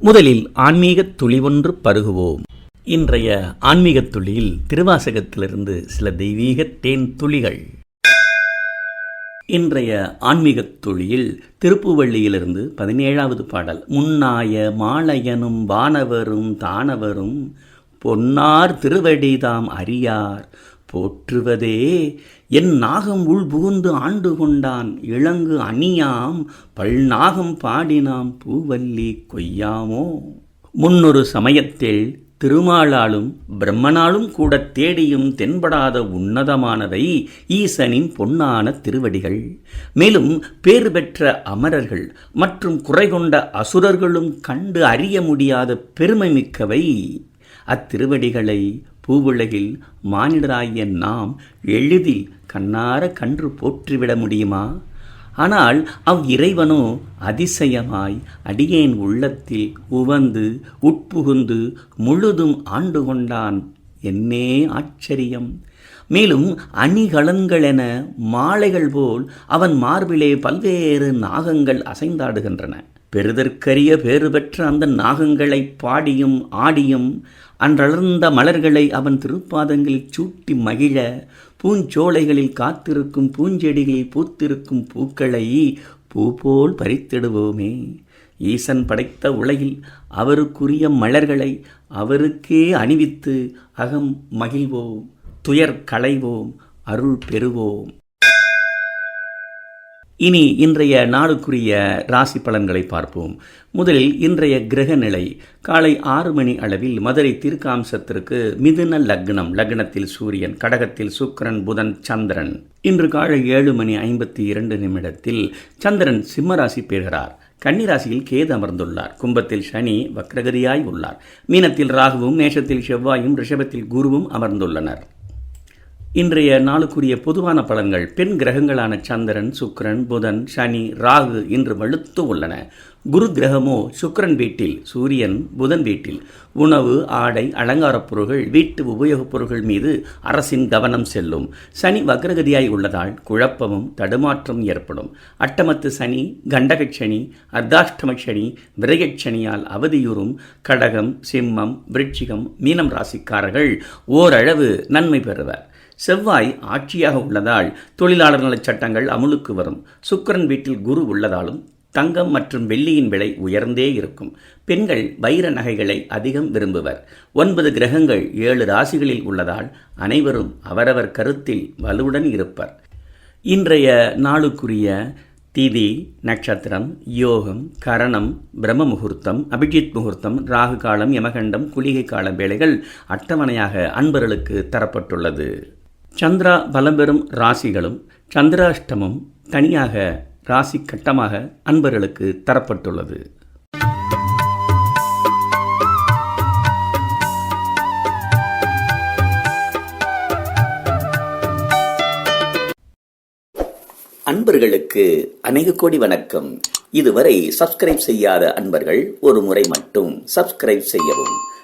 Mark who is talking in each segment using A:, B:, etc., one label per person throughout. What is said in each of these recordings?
A: முதலில் ஆன்மீகத் துளி ஒன்று பருகுவோம். இன்றைய ஆன்மீகத் துளியில் திருவாசகத்திலிருந்து சில தெய்வீக தேன் துளிகள். இன்றைய ஆன்மீகத் துளியில் திருப்புவள்ளியிலிருந்து பதினேழாவது பாடல் முன்னாய மாலையனும் வானவரும் தானவரும் பொன்னார் திருவடிதாம் அறியார் போற்றுவதே என் நாகம் உள் புகுந்து ஆண்டு கொண்டான் இளங்கு அணியாம் பல்நாகம் பாடினாம் பூவல்லி கொய்யாமோ? முன்னொரு சமயத்தில் திருமாலாலும் பிரம்மனாலும் கூட தேடியும் தென்படாத உன்னதமானவை ஈசனின் பொன்னான திருவடிகள். மேலும் பேர் பெற்ற அமரர்கள் மற்றும் குறை கொண்ட அசுரர்களும் கண்டு அறிய முடியாத பெருமை மிக்கவை. அத்திருவடிகளை பூவுலகில் மானிடராகிய நாம் எளிதில் கண்ணார கன்று போற்றிவிட முடியுமா? ஆனால் அவ் இறைவனோ அதிசயமாய் அடியேன் உள்ளத்தில் உவந்து உட்புகுந்து முழுதும் ஆண்டு கொண்டான். என்னே ஆச்சரியம்! மேலும் அணிகலன்களென மாலைகள் போல் அவன் மார்பிலே பல்வேறு நாகங்கள் அசைந்தாடுகின்றன. பெறுதற்கரிய பேறு பெற்ற அந்த நாகங்களை பாடியும் ஆடியும் அன்றளர்ந்த மலர்களை அவன் திருப்பாதங்களில் சூட்டி மகிழ பூஞ்சோலைகளில் காத்திருக்கும் பூஞ்செடிகளில் பூத்திருக்கும் பூக்களை பூ போல் பறித்திடுவோமே. ஈசன் படைத்த உலகில் அவருக்குரிய மலர்களை அவருக்கே அணிவித்து அகம் மகிழ்வோம். துயர் களைவோம். அருள் பெறுவோம். இனி இன்றைய நாளுக்குரிய ராசி பலன்களை பார்ப்போம். முதலில் இன்றைய கிரக நிலை. காலை ஆறு மணி அளவில் மதுரை தீர்க்காம்சத்திற்கு மிதுன லக்னம். லக்னத்தில் சூரியன் கடகத்தில் சுக்கரன் புதன் சந்திரன். இன்று காலை ஏழு மணி ஐம்பத்தி இரண்டு நிமிடத்தில் சந்திரன் சிம்மராசி பெறுகிறார் கன்னிராசியில் கேது அமர்ந்துள்ளார். கும்பத்தில் சனி வக்ரகதியாய் உள்ளார். மீனத்தில் ராகுவும் மேஷத்தில் செவ்வாயும் ரிஷபத்தில் குருவும் அமர்ந்துள்ளனர். இன்றைய நாளுக்குரிய பொதுவான பலன்கள் பெண் கிரகங்களான சந்திரன் சுக்ரன் புதன் சனி ராகு இன்று வலுத்து உள்ளன. குரு கிரகமோ சுக்ரன் வீட்டில் சூரியன் புதன் வீட்டில். உணவு ஆடை அலங்காரப் பொருள்கள் வீட்டு உபயோகப் பொருள்கள் மீது அரசின் கவனம் செல்லும். சனி வக்ரகதியாய் உள்ளதால் குழப்பமும் தடுமாற்றம் ஏற்படும். அட்டமத்து சனி கண்டகச் சனி அர்த்தாஷ்டம சனி விரயச் சனியால் அவதியுறும். கடகம் சிம்மம் விருட்சிகம் மீனம் ராசிக்காரர்கள் ஓரளவு நன்மை பெறுவர். செவ்வாய் ஆட்சியாக உள்ளதால் தொழிலாளர் நலச் சட்டங்கள் அமுலுக்கு வரும். சுக்கரன் வீட்டில் குரு உள்ளதாலும் தங்கம் மற்றும் வெள்ளியின் விலை உயர்ந்தே இருக்கும். பெண்கள் வைர நகைகளை அதிகம் விரும்புவர். ஒன்பது கிரகங்கள் ஏழு ராசிகளில் உள்ளதால் அனைவரும் அவரவர் கருத்தில் வலுவுடன் இருப்பர். இன்றைய நாளுக்குரிய திதி நட்சத்திரம் யோகம் கரணம் பிரம்ம முகூர்த்தம் அபிஜித் முகூர்த்தம் ராகு காலம் யமகண்டம் குளிகை காலம் வேளைகள் அட்டவணையாக அன்பர்களுக்கு தரப்பட்டுள்ளது. சந்திரா பலம் பெறும் ராசிகளும் சந்திராஷ்டமும் தனியாக ராசி கட்டமாக அன்பர்களுக்கு தரப்பட்டுள்ளது. அன்பர்களுக்கு அநேக கோடி வணக்கம். இதுவரை சப்ஸ்கிரைப் செய்யாத அன்பர்கள் ஒரு முறை மட்டும் சப்ஸ்கிரைப் செய்யவும்.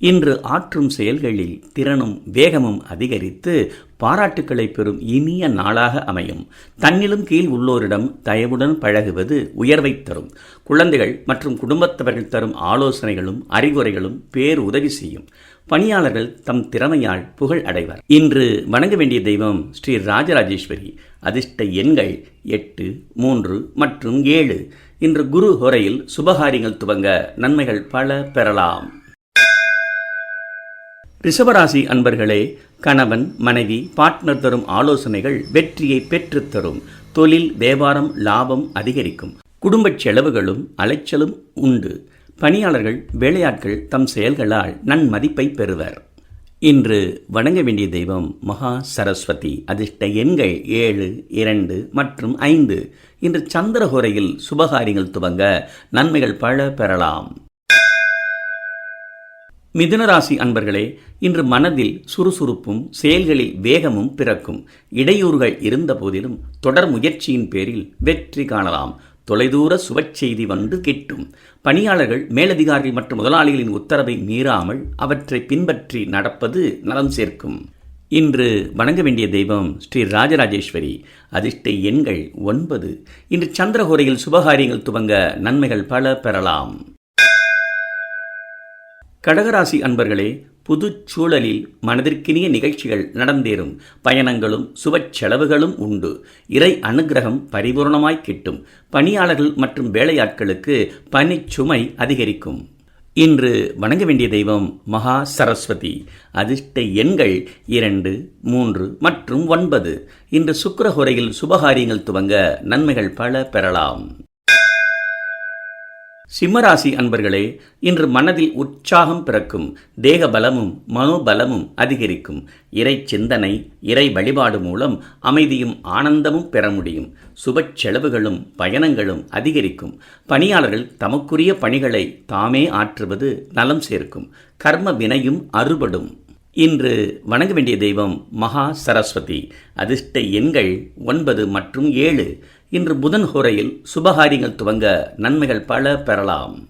A: இன்று ஆற்றும் செயல்களில் திறனும் வேகமும் அதிகரித்து பாராட்டுக்களை பெறும் இனிய நாளாக அமையும். தன்னிலும் கீழ் உள்ளோரிடம் தயவுடன் பழகுவது உயர்வை தரும். குழந்தைகள் மற்றும் குடும்பத்தவர்கள் தரும் ஆலோசனைகளும் அறிவுரைகளும் பேர் உதவி செய்யும். பணியாளர்கள் தம் திறமையால் புகழ் அடைவர். இன்று வணங்க வேண்டிய தெய்வம் ஸ்ரீ ராஜராஜேஸ்வரி. அதிர்ஷ்ட எண்கள் எட்டு மூன்று மற்றும் ஏழு. இன்று குரு ஹொரையில் சுபகாரியங்கள் துவங்க நன்மைகள் பல பெறலாம். ரிஷபராசி அன்பர்களே கணவன் மனைவி பார்ட்னர் தரும் ஆலோசனைகள் வெற்றியை பெற்றுத் தரும். தொழில் வியாபாரம் லாபம் அதிகரிக்கும். குடும்பச் செலவுகளும் அலைச்சலும் உண்டு. பணியாளர்கள் வேலையாட்கள் தம் செயல்களால் நன்மதிப்பை பெறுவர். இன்று வணங்க வேண்டிய தெய்வம் மகா சரஸ்வதி. அதிர்ஷ்ட எண்கள் ஏழு இரண்டு மற்றும் ஐந்து. இன்று சந்திரஹோரையில் சுபகாரியங்கள் துவங்க நன்மைகள் பல பெறலாம். மிதுனராசி அன்பர்களே இன்று மனதில் சுறுசுறுப்பும் செயல்களில் வேகமும் பிறக்கும். இடையூறுகள் இருந்த போதிலும் தொடர் முயற்சியின் பேரில் வெற்றி காணலாம். தொலைதூர சுபச்செய்தி வந்து கிட்டும். பணியாளர்கள் மேலதிகாரிகள் மற்றும் முதலாளிகளின் உத்தரவை மீறாமல் அவற்றை பின்பற்றி நடப்பது நலம் சேர்க்கும். இன்று வணங்க வேண்டிய தெய்வம் ஸ்ரீ ராஜராஜேஸ்வரி. அதிர்ஷ்ட எண்கள் ஒன்பது. இன்று சந்திரகோரையில் சுபகாரியங்கள் துவங்க நன்மைகள் பல பெறலாம். கடகராசி அன்பர்களே புது சூழலில் மனதிற்கினிய நிகழ்ச்சிகள் நடந்தேறும். பயணங்களும் சுவச்செலவுகளும் உண்டு. இறை அனுகிரகம் பரிபூர்ணமாய் கிட்டும். பணியாளர்கள் மற்றும் வேலையாட்களுக்கு பணிச்சுமை அதிகரிக்கும். இன்று வணங்க வேண்டிய தெய்வம் மகா சரஸ்வதி. அதிர்ஷ்ட எண்கள் இரண்டு மூன்று மற்றும் ஒன்பது. இன்று சுக்கரஹுரையில் சுபகாரியங்கள் துவங்க நன்மைகள் பல பெறலாம். சிம்மராசி அன்பர்களே இன்று மனதில் உற்சாகம் பிறக்கும் தேக பலமும் மனோபலமும் அதிகரிக்கும். இறை சிந்தனை இறை வழிபாடு மூலம் அமைதியும் ஆனந்தமும் பெற முடியும். சுப செலவுகளும் பயணங்களும் அதிகரிக்கும். பணியாளர்கள் தமக்குரிய பணிகளை தாமே ஆற்றுவது நலம் சேர்க்கும். கர்ம வினையும் அறுபடும். இன்று வணங்க வேண்டிய தெய்வம் மகா சரஸ்வதி. அதிர்ஷ்ட எண்கள் ஒன்பது மற்றும் ஏழு. இன்று புதன் ஹோரையில் சுபகாரியங்கள் துவங்க நன்மைகள் பல பெறலாம்.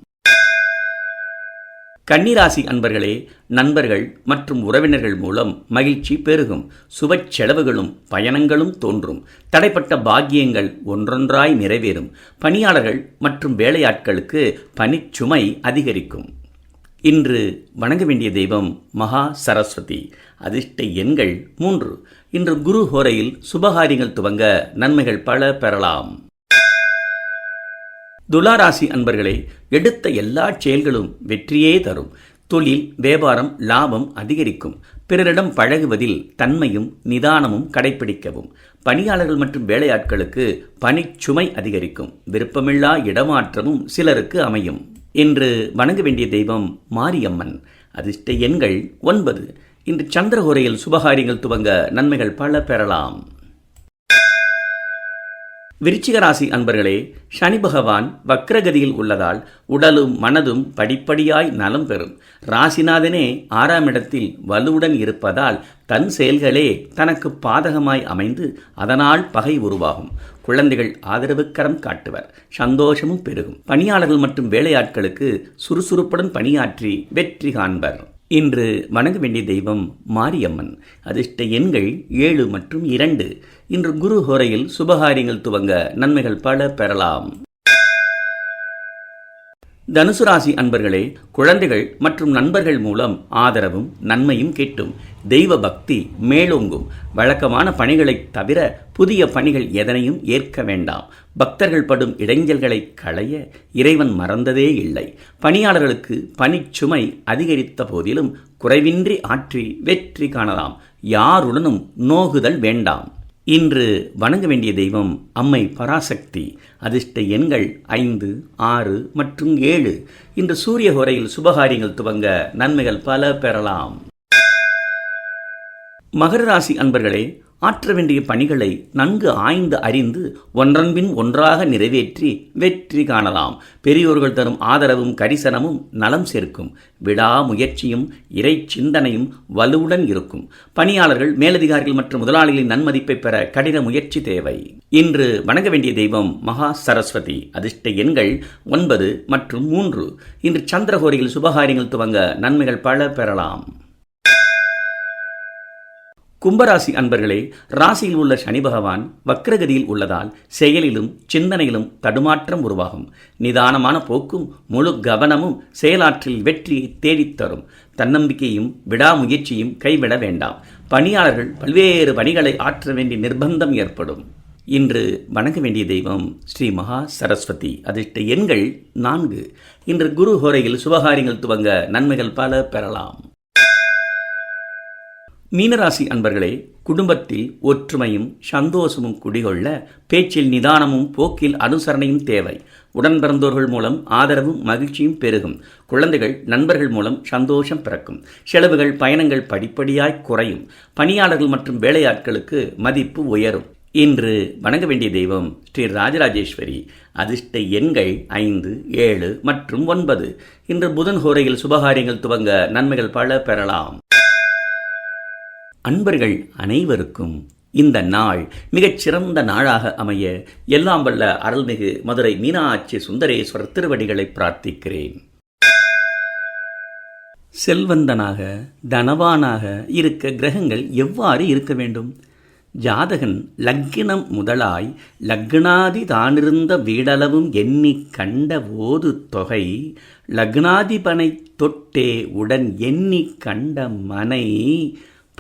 A: கன்னிராசி அன்பர்களே நண்பர்கள் மற்றும் உறவினர்கள் மூலம் மகிழ்ச்சி பெருகும். சுப செலவுகளும் பயணங்களும் தோன்றும். தடைப்பட்ட பாக்கியங்கள் ஒன்றொன்றாய் நிறைவேறும். பணியாளர்கள் மற்றும் வேலையாட்களுக்கு பணிச்சுமை அதிகரிக்கும். இன்று வணங்க வேண்டிய தெய்வம் மகா சரஸ்வதி. அதிர்ஷ்ட எண்கள் மூன்று. இன்று குரு ஹோரையில் சுபகாரியங்கள் துவங்க நன்மைகள் பல பெறலாம். துலாராசி அன்பர்களே எடுத்த எல்லா செயல்களும் வெற்றியே தரும். தொழில் வியாபாரம் லாபம் அதிகரிக்கும். பிறரிடம் பழகுவதில் தன்மையும் நிதானமும் கடைபிடிக்கவும் பணியாளர்கள் மற்றும் வேலையாட்களுக்கு பணிச்சுமை அதிகரிக்கும். விருப்பமில்லா இடமாற்றமும் சிலருக்கு அமையும். இன்று வணங்க வேண்டிய தெய்வம் மாரியம்மன். அதிர்ஷ்ட எண்கள் ஒன்பது. இன்று சந்திரகோரையில் சுபகாரியங்கள் துவங்க நன்மைகள் பல பெறலாம். விருச்சிகராசி அன்பர்களே சனி பகவான் வக்ரகதியில் உள்ளதால் உடலும் மனதும் படிப்படியாய் நலம் பெறும். ராசிநாதனே ஆறாம் இடத்தில் வலுவுடன் இருப்பதால் தன் செயல்களே தனக்கு பாதகமாய் அமைந்து அதனால் பகை உருவாகும். குழந்தைகள் ஆதரவுக்கரம் காட்டுவர். சந்தோஷமும் பெருகும். பணியாளர்கள் மற்றும் வேலையாட்களுக்கு சுறுசுறுப்புடன் பணியாற்றி வெற்றி காண்பர். இன்று வணங்க வேண்டிய தெய்வம் மாரியம்மன். அதிர்ஷ்ட எண்கள் ஏழு மற்றும் இரண்டு. இன்று குரு ஹோரையில் சுபகாரியங்கள் துவங்க நன்மைகள் பல பெறலாம். தனுசு ராசி அன்பர்களே குழந்தைகள் மற்றும் நண்பர்கள் மூலம் ஆதரவும் நன்மையும் கிட்டும். தெய்வ பக்தி மேலோங்கும். வழக்கமான பணிகளைத் தவிர புதிய பணிகள் எதனையும் ஏற்க வேண்டாம். பக்தர்கள் படும் இடைஞ்சல்களை களைய இறைவன் மறந்ததே இல்லை. பணியாளர்களுக்கு பணிச்சுமை அதிகரித்த போதிலும் குறைவின்றி ஆற்றி வெற்றி காணலாம். யாருடனும் நோகுதல் வேண்டாம். இன்று வணங்க வேண்டிய தெய்வம் அம்மை பராசக்தி. அதிர்ஷ்ட எண்கள் ஐந்து ஆறு மற்றும் ஏழு. இன்று சூரிய ஹோரையில் சுபகாரியங்கள் துவங்க நன்மைகள் பல பெறலாம். மகர ராசி அன்பர்களே ஆற்ற வேண்டிய பணிகளை நன்கு ஆய்ந்து அறிந்து ஒன்றன்பின் ஒன்றாக நிறைவேற்றி வெற்றி காணலாம். பெரியோர்கள் தரும் ஆதரவும் கரிசனமும் நலம் சேர்க்கும். விடாமுயற்சியும் இறை சிந்தனையும் வலுவுடன் இருக்கும். பணியாளர்கள் மேலதிகாரிகள் மற்றும் முதலாளிகளின் நன்மதிப்பை பெற கடின முயற்சி தேவை. இன்று வணங்க வேண்டிய தெய்வம் மகா சரஸ்வதி. அதிர்ஷ்ட எண்கள் ஒன்பது மற்றும் மூன்று. இன்று சந்திரகோரியில் சுபகாரியங்கள் துவங்க நன்மைகள் பல பெறலாம். கும்பராசி அன்பர்களே ராசியில் உள்ள சனி பகவான் வக்ரகதியில் உள்ளதால் செயலிலும் சிந்தனையிலும் தடுமாற்றம் உருவாகும். நிதானமான போக்கும் முழு கவனமும் செயலாற்றில் வெற்றியை தேடித்தரும் தன்னம்பிக்கையும் விடாமுயற்சியும் கைவிட வேண்டாம். பணியாளர்கள் பல்வேறு பணிகளை ஆற்ற வேண்டிய நிர்பந்தம் ஏற்படும். இன்று வணங்க வேண்டிய தெய்வம் ஸ்ரீ மகா சரஸ்வதி. அதிர்ஷ்ட எண்கள் நான்கு. இன்று குரு ஹோரையில் சுபகாரியங்கள் துவங்க நன்மைகள் பல பெறலாம். மீனராசி அன்பர்களே குடும்பத்தில் ஒற்றுமையும் சந்தோஷமும் குடிகொள்ள பேச்சில் நிதானமும் போக்கில் அனுசரணையும் தேவை. உடன் பிறந்தோர்கள் மூலம் ஆதரவும் மகிழ்ச்சியும் பெருகும். குழந்தைகள் நண்பர்கள் மூலம் சந்தோஷம் பிறக்கும். செலவுகள் பயணங்கள் படிப்படியாய் குறையும். பணியாளர்கள் மற்றும் வேலையாட்களுக்கு மதிப்பு உயரும். இன்று வணங்க வேண்டிய தெய்வம் ஸ்ரீ ராஜராஜேஸ்வரி. அதிர்ஷ்ட எண்கள் ஐந்து ஏழு மற்றும் ஒன்பது. இன்று புதன் ஹோரையில் சுபகாரியங்கள் துவங்க நன்மைகள் பல பெறலாம். அன்பர்கள் அனைவருக்கும் இந்த நாள் மிகச் சிறந்த நாளாக அமைய எல்லாம் வல்ல அருள்மிகு மதுரை மீனாட்சி சுந்தரேஸ்வரர் திருவடிகளை பிரார்த்திக்கிறேன். செல்வந்தனாக தனவானாக இருக்க கிரகங்கள் எவ்வாறு இருக்க வேண்டும்? ஜாதகன் லக்கினம் முதலாய் லக்னாதி தானிருந்த வீடளவும் எண்ணி கண்ட ஓது தொகை லக்னாதிபனை தொட்டே உடன் எண்ணி கண்ட மனை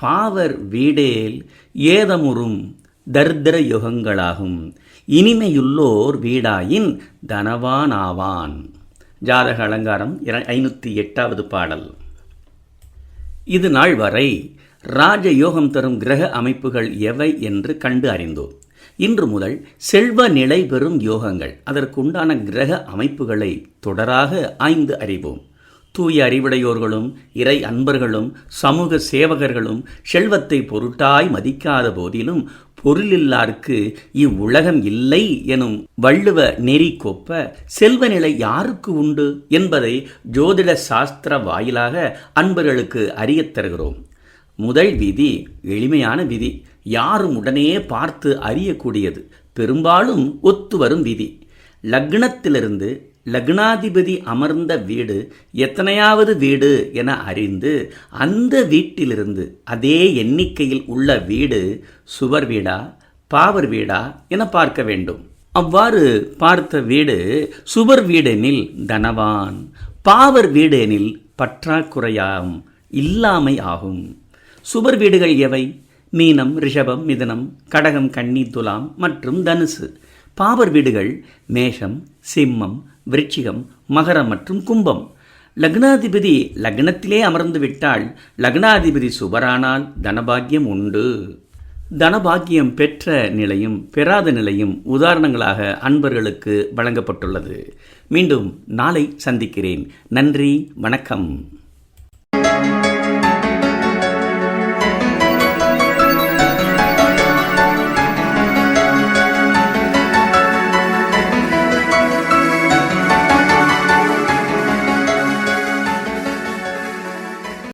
A: பாவர் வீடேல் ஏதமுறும் தரித்திர யுகங்களாகும். இனிமையுள்ளோர் வீடாயின் தனவானாவான். ஜாதக அலங்காரம் ஐநூற்றி எட்டாவது பாடல். இது நாள் வரை ராஜ யோகம் தரும் கிரக அமைப்புகள் எவை என்று கண்டு அறிந்தோம். இன்று முதல் செல்வ நிலை பெறும் யோகங்கள் அதற்குண்டான கிரக அமைப்புகளை தொடராக ஆய்ந்து அறிவோம். தூய அறிவுடையோர்களும் இறை அன்பர்களும் சமூக சேவகர்களும் செல்வத்தை பொருட்டாய் மதிக்காத போதிலும் பொருளில்லார்க்கு இவ்வுலகம் இல்லை எனும் வள்ளுவ நெறி கொப்ப செல்வ நிலை யாருக்கு உண்டு என்பதை ஜோதிட சாஸ்திர வாயிலாக அன்பர்களுக்கு அறியத் தருகிறோம். முதல் விதி எளிமையான விதி யாரும் உடனே பார்த்து அறியக்கூடியது. பெரும்பாலும் ஒத்து வரும் விதி. லக்னத்திலிருந்து லக்னாதிபதி அமர்ந்த வீடு எத்தனையாவது வீடு என அறிந்து அந்த வீட்டிலிருந்து அதே எண்ணிக்கையில் உள்ள வீடு சுவர் வீடா பாவர் வீடா என பார்க்க வேண்டும். அவ்வாறு பார்த்த வீடு சுவர் வீடெனில் தனவான் பாவர் வீடெனில் பற்றாக்குறையாகும் இல்லாமை ஆகும். சுவர் வீடுகள் எவை? மீனம் ரிஷபம் மிதனம் கடகம் கன்னி துலாம் மற்றும் தனுசு. பாவர் வீடுகள் மேஷம் சிம்மம் விருச்சிகம் மகரம் மற்றும் கும்பம். லக்னாதிபதி லக்னத்திலே அமர்ந்து விட்டால் லக்னாதிபதி சுபரானால் தனபாக்கியம் உண்டு. தனபாக்கியம் பெற்ற நிலையும் பெறாத நிலையும் உதாரணங்களாக அன்பர்களுக்கு வழங்கப்பட்டுள்ளது. மீண்டும் நாளை சந்திக்கிறேன். நன்றி வணக்கம்.